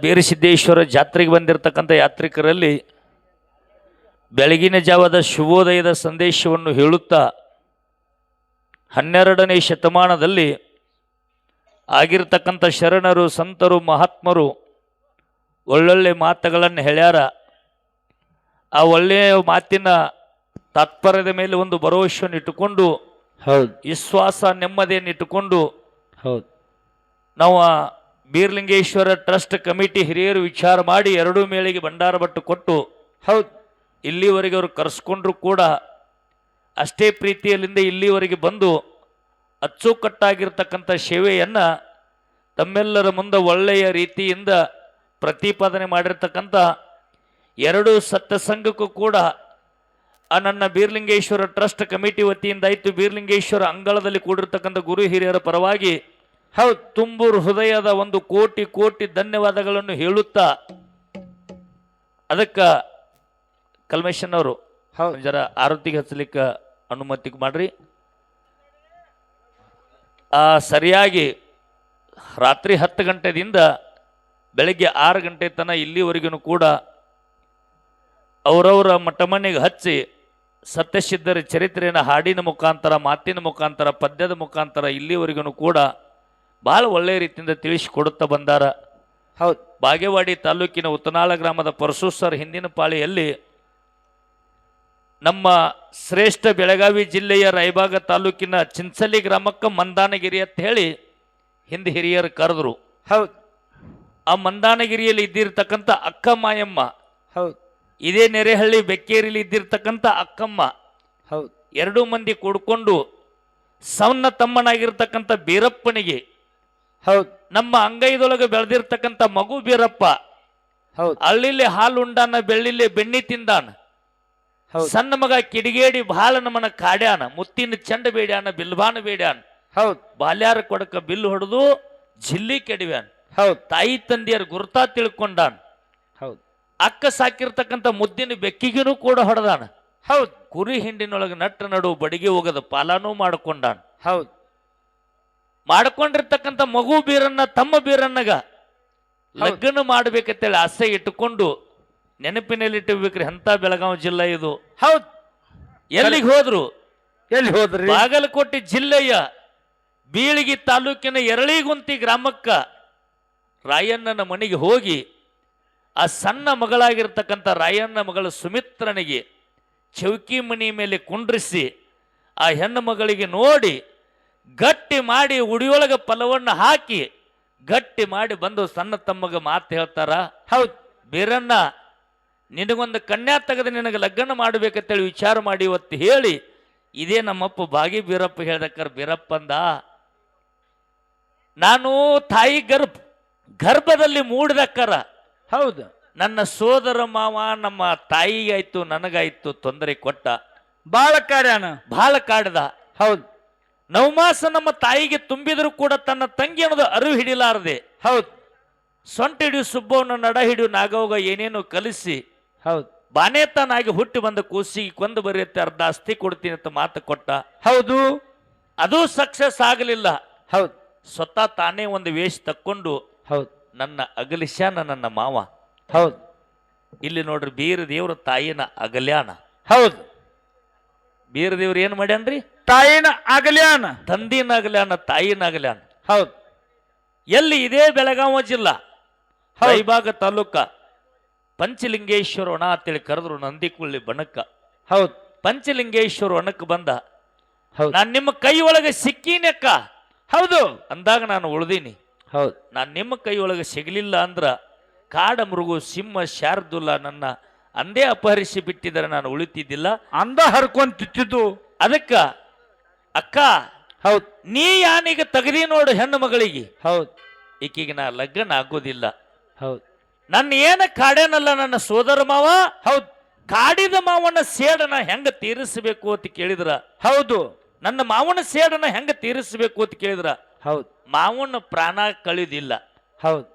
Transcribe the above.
ಬೀರಸಿದ್ದೇಶ್ವರ ಜಾತ್ರೆಗೆ ಬಂದಿರತಕ್ಕಂಥ ಯಾತ್ರಿಕರಲ್ಲಿ ಬೆಳಗಿನ ಜಾವದ ಶುಭೋದಯದ ಸಂದೇಶವನ್ನು ಹೇಳುತ್ತಾ ಹನ್ನೆರಡನೇ ಶತಮಾನದಲ್ಲಿ ಆಗಿರ್ತಕ್ಕಂಥ ಶರಣರು ಸಂತರು ಮಹಾತ್ಮರು ಒಳ್ಳೊಳ್ಳೆ ಮಾತುಗಳನ್ನು ಹೇಳ್ಯಾರ. ಆ ಒಳ್ಳೆಯ ಮಾತಿನ ತಾತ್ಪರ್ಯದ ಮೇಲೆ ಒಂದು ಭರವಸೆಯನ್ನು ಇಟ್ಟುಕೊಂಡು ಹೌದು. ವಿಶ್ವಾಸ ನೆಮ್ಮದಿಯನ್ನು ಇಟ್ಟುಕೊಂಡು ಹೌದು. ನಾವು ಬೀರ್ಲಿಂಗೇಶ್ವರ ಟ್ರಸ್ಟ್ ಕಮಿಟಿ ಹಿರಿಯರು ವಿಚಾರ ಮಾಡಿ ಎರಡೂ ಮೇಳಿಗೆ ಭಂಡಾರ ಭಟ್ಟು ಕೊಟ್ಟು ಹೌದು. ಇಲ್ಲಿವರೆಗೆ ಅವರು ಕರೆಸ್ಕೊಂಡ್ರು ಕೂಡ ಅಷ್ಟೇ ಪ್ರೀತಿಯಲ್ಲಿಂದ ಇಲ್ಲಿವರೆಗೆ ಬಂದು ಅಚ್ಚುಕಟ್ಟಾಗಿರ್ತಕ್ಕಂಥ ಸೇವೆಯನ್ನು ತಮ್ಮೆಲ್ಲರ ಮುಂದೆ ಒಳ್ಳೆಯ ರೀತಿಯಿಂದ ಪ್ರತಿಪಾದನೆ ಮಾಡಿರ್ತಕ್ಕಂಥ ಎರಡು ಸತ್ಯಸಂಘಕ್ಕೂ ಕೂಡ ಆ ನನ್ನ ಬೀರ್ಲಿಂಗೇಶ್ವರ ಟ್ರಸ್ಟ್ ಕಮಿಟಿ ವತಿಯಿಂದ ಆಯಿತು. ಬೀರ್ಲಿಂಗೇಶ್ವರ ಅಂಗಳದಲ್ಲಿ ಕೂಡಿರ್ತಕ್ಕಂಥ ಗುರು ಹಿರಿಯರ ಪರವಾಗಿ ಹೌದು ತುಂಬು ಹೃದಯದ ಒಂದು ಕೋಟಿ ಕೋಟಿ ಧನ್ಯವಾದಗಳನ್ನು ಹೇಳುತ್ತಾ ಅದಕ್ಕೆ ಕಲ್ಮೇಶನ್ ಅವರು ಹೌದು. ಜರ ಆರತಿಗೆ ಹಚ್ಚಲಿಕ್ಕೆ ಅನುಮತಿ ಮಾಡ್ರಿ. ಆ ಸರಿಯಾಗಿ ರಾತ್ರಿ ಹತ್ತು ಗಂಟೆದಿಂದ ಬೆಳಗ್ಗೆ ಆರು ಗಂಟೆ ತನಕ ಇಲ್ಲಿವರೆಗೂ ಕೂಡ ಅವರವರ ಮಠಮನೆಗೆ ಹಚ್ಚಿ ಸತ್ಯಸಿದ್ಧರ ಚರಿತ್ರೆಯನ್ನು ಹಾಡಿನ ಮುಖಾಂತರ ಮಾತಿನ ಮುಖಾಂತರ ಪದ್ಯದ ಮುಖಾಂತರ ಇಲ್ಲಿವರೆಗೂ ಕೂಡ ಭಾಳ ಒಳ್ಳೆಯ ರೀತಿಯಿಂದ ತಿಳಿಸಿಕೊಡುತ್ತಾ ಬಂದಾರ. ಹೌದು. ಬಾಗೇವಾಡಿ ತಾಲೂಕಿನ ಉತ್ತನಾಳ ಗ್ರಾಮದ ಪರಶುಸರ್ ಹಿಂದಿನ ಪಾಳಿಯಲ್ಲಿ ನಮ್ಮ ಶ್ರೇಷ್ಠ ಬೆಳಗಾವಿ ಜಿಲ್ಲೆಯ ರಾಯಬಾಗ ತಾಲೂಕಿನ ಚಿಂಚಲಿ ಗ್ರಾಮಕ್ಕೆ ಮಂದಾನಗಿರಿ ಅಂತ ಹೇಳಿ ಹಿಂದೆ ಹಿರಿಯರು ಕರೆದ್ರು. ಹೌದು. ಆ ಮಂದಾನಗಿರಿಯಲ್ಲಿ ಇದ್ದಿರ್ತಕ್ಕಂಥ ಅಕ್ಕ ಮಾಯಮ್ಮ ಹೌದು. ಇದೇ ನೆರೆಹಳ್ಳಿ ಬೆಕ್ಕೇರಿಲಿ ಇದ್ದಿರ್ತಕ್ಕಂಥ ಅಕ್ಕಮ್ಮ ಹೌದು. ಎರಡು ಮಂದಿ ಕೂಡ್ಕೊಂಡು ಸಣ್ಣ ತಮ್ಮನಾಗಿರ್ತಕ್ಕಂಥ ಬೀರಪ್ಪನಿಗೆ ಹೌದು. ನಮ್ಮ ಅಂಗೈದೊಳಗೆ ಬೆಳೆದಿರ್ತಕ್ಕಂಥ ಮಗು ಬೀರಪ್ಪ ಹೌದು. ಹಳ್ಳಿಲಿ ಹಾಲು ಉಂಡಾನ ಬೆಳ್ಳಿಲಿ ಬೆಣ್ಣಿ ತಿಂದಾನ. ಹೌದು. ಸಣ್ಣ ಮಗ ಕಿಡಿಗೇಡಿ ಬಹಳ ನಮ್ಮನ ಕಾಡ್ಯಾನ ಮುತ್ತಿನ ಚಂಡ ಬೇಡ್ಯಾನ ಬಿಲ್ಬಾನ ಬೇಡ್ಯಾನ. ಹೌದು. ಬಾಲ್ಯಾರ ಕೊಡಕ ಬಿಲ್ ಹೊಡೆದು ಜಿಲ್ಲಿ ಕೆಡವ್ಯಾನ. ಹೌದು. ತಾಯಿ ತಂದೆಯರ ಗುರುತಾ ತಿಳ್ಕೊಂಡಾನ. ಹೌದು. ಅಕ್ಕ ಸಾಕಿರ್ತಕ್ಕಂಥ ಮುದ್ದಿನ ಬೆಕ್ಕಿಗೂ ಕೂಡ ಹೊಡೆದಾನ. ಹೌದು. ಕುರಿ ಹಿಂಡಿನೊಳಗೆ ನಟ್ಟ ನಡು ಬಡಿಗೆ ಹೋಗದ ಪಾಲನೂ ಮಾಡ್ಕೊಂಡಾನ. ಹೌದು. ಮಾಡ್ಕೊಂಡಿರ್ತಕ್ಕಂಥ ಮಗು ಬೀರನ್ನ ತಮ್ಮ ಬೀರನ್ನಗ ಲಗ್ನ ಮಾಡ್ಬೇಕಂತೇಳಿ ಆಸೆ ಇಟ್ಟುಕೊಂಡು ನೆನಪಿನಲ್ಲಿಟ್ಟಬೇಕ್ರಿ ಅಂತ ಬೆಳಗಾವಿ ಜಿಲ್ಲೆ ಇದು. ಹೌದು. ಎಲ್ಲಿಗೆ ಹೋದ್ರು? ಎಲ್ಲಿ ಹೋದ್ರಿ? ಬಾಗಲಕೋಟೆ ಜಿಲ್ಲೆಯ ಬೀಳಿಗಿ ತಾಲೂಕಿನ ಎರಳಿಗುಂತಿ ಗ್ರಾಮಕ್ಕ ರಾಯಣ್ಣನ ಮನೆಗೆ ಹೋಗಿ ಆ ಸಣ್ಣ ಮಗಳಾಗಿರ್ತಕ್ಕಂಥ ರಾಯಣ್ಣ ಮಗಳ ಸುಮಿತ್ರನಿಗೆ ಚೌಕಿ ಮನಿ ಮೇಲೆ ಕುಂಡ್ರಿಸಿ ಆ ಹೆಣ್ಣು ಮಗಳಿಗೆ ನೋಡಿ ಗಟ್ಟಿ ಮಾಡಿ ಉಡಿಯೊಳಗೆ ಫಲವನ್ನು ಹಾಕಿ ಗಟ್ಟಿ ಮಾಡಿ ಬಂದು ಸಣ್ಣ ತಮ್ಮಗೆ ಮಾತು ಹೇಳ್ತಾರ ಹೌದು. ಬೀರಣ್ಣ ನಿನಗೊಂದು ಕನ್ಯಾ ತೆಗೆದು ನಿನಗೆ ಲಗ್ನ ಮಾಡ್ಬೇಕಂತೇಳಿ ವಿಚಾರ ಮಾಡಿ ಇವತ್ತು ಹೇಳಿ ಇದೇ ನಮ್ಮಪ್ಪ ಬಾಗಿ ಬೀರಪ್ಪ ಹೇಳ್ದಕ್ಕರ್ ಬೀರಪ್ಪ ಅಂದ ನಾನು ತಾಯಿ ಗರ್ಭ ಗರ್ಭದಲ್ಲಿ ಮೂಡ್ದಕ್ಕರ ಹೌದು. ನನ್ನ ಸೋದರ ಮಾವ ನಮ್ಮ ತಾಯಿಗಾಯ್ತು ನನಗಾಯ್ತು ತೊಂದರೆ ಕೊಟ್ಟ ಬಾಳ ಕಾಡ್ಯಾನ? ಬಾಳ ಕಾಡ್ದ. ಹೌದು. ನವಮಾಸ ನಮ್ಮ ತಾಯಿಗೆ ತುಂಬಿದರೂ ಕೂಡ ತನ್ನ ತಂಗಿ ಅನ್ನೋದು ಅರಿವು ಹಿಡಿಲಾರದೆ ಹೌದು. ಸೊಂಟ ಹಿಡಿಯು ಸುಬ್ಬವನ್ನು ನಡ ಹಿಡಿಯು ನಾಗವಾಗ ಏನೇನು ಕಲಿಸಿ ಹೌದು. ಬಾನೇತನಾಗಿ ಹುಟ್ಟಿ ಬಂದ ಕೂಸಿಗೆ ಕೊಂದು ಬರೆಯುತ್ತೆ ಅರ್ಧ ಅಸ್ಥಿ ಕೊಡ್ತೀನಿ ಅಂತ ಮಾತು ಕೊಟ್ಟ. ಹೌದು. ಅದು ಸಕ್ಸಸ್ ಆಗಲಿಲ್ಲ. ಹೌದು. ಸ್ವತಃ ತಾನೇ ಒಂದು ವೇಷ ತಕ್ಕೊಂಡು ಹೌದು. ನನ್ನ ಅಗಲಿಸ್ಯಾನ ನನ್ನ ಮಾವ. ಹೌದು. ಇಲ್ಲಿ ನೋಡ್ರಿ ಬೀರ ದೇವರ ತಾಯಿನ ಅಗಲ್ಯಾನ ಹೌದು. ಬೀರ ದೇವ್ರ ಏನ್ ಮಾಡ್ಯಾನ್ರಿ? ತಾಯಿನ ಆಗಲ್ಯಾನ ತಂದಿನ ಅಗಲ್ಯಾನ ತಾಯಿನ ಅಗಲ್ಯಾನ. ಹೌದು. ಎಲ್ಲಿ ಇದೇ ಬೆಳಗಾವ ಜಿಲ್ಲಾ ಹೈಭಾಗ ತಾಲೂಕ ಪಂಚಲಿಂಗೇಶ್ವರ ಒಣ ಅಂತೇಳಿ ಕರೆದ್ರು ನಂದಿಕುಳ್ಳಿ ಬಣಕ್ಕ. ಹೌದು. ಪಂಚಲಿಂಗೇಶ್ವರ ಒಣಕ್ಕೆ ಬಂದ. ಹೌದು. ನಾನು ನಿಮ್ಮ ಕೈ ಒಳಗೆ ಸಿಕ್ಕೀನಕ್ಕ. ಹೌದು. ಅಂದಾಗ ನಾನು ಉಳ್ದೀನಿ. ಹೌದು. ನಾನು ನಿಮ್ಮ ಕೈ ಒಳಗೆ ಸಿಗಲಿಲ್ಲ ಅಂದ್ರ ಕಾಡ ಮೃಗು ಸಿಂಹ ಶಾರ್ದುಲ್ಲ ನನ್ನ ಅಂದೇ ಅಪಹರಿಸಿ ಬಿಟ್ಟಿದ್ರೆ ನಾನು ಉಳಿತಿದ್ದಿಲ್ಲ. ಅಂದ ಹರ್ಕೊಂತಿದ್ದು ಅದಕ್ಕ ಅಕ್ಕ ಹೌದು. ನೀ ಯಾನೀಗ ತಗದಿ ನೋಡು ಹೆಣ್ಣು ಮಗಳಿಗೆ. ಹೌದು. ಈಕಿಗೆ ನಾ ಲಗ್ನ ಆಗೋದಿಲ್ಲ. ಹೌದು. ನನ್ನ ಏನ ಕಾಡೇನಲ್ಲ ನನ್ನ ಸೋದರ ಮಾವ? ಹೌದು. ಕಾಡಿದ ಮಾವನ ಸೇಡನ ಹೆಂಗ ತೀರಿಸಬೇಕು ಅಂತ ಕೇಳಿದ್ರ? ಹೌದು. ನನ್ನ ಮಾವನ ಸೇಡನ ಹೆಂಗ ತೀರಿಸಬೇಕು ಅಂತ ಕೇಳಿದ್ರ? ಹೌದು. ಮಾವನ ಪ್ರಾಣ ಕಳಿದಿಲ್ಲ. ಹೌದು.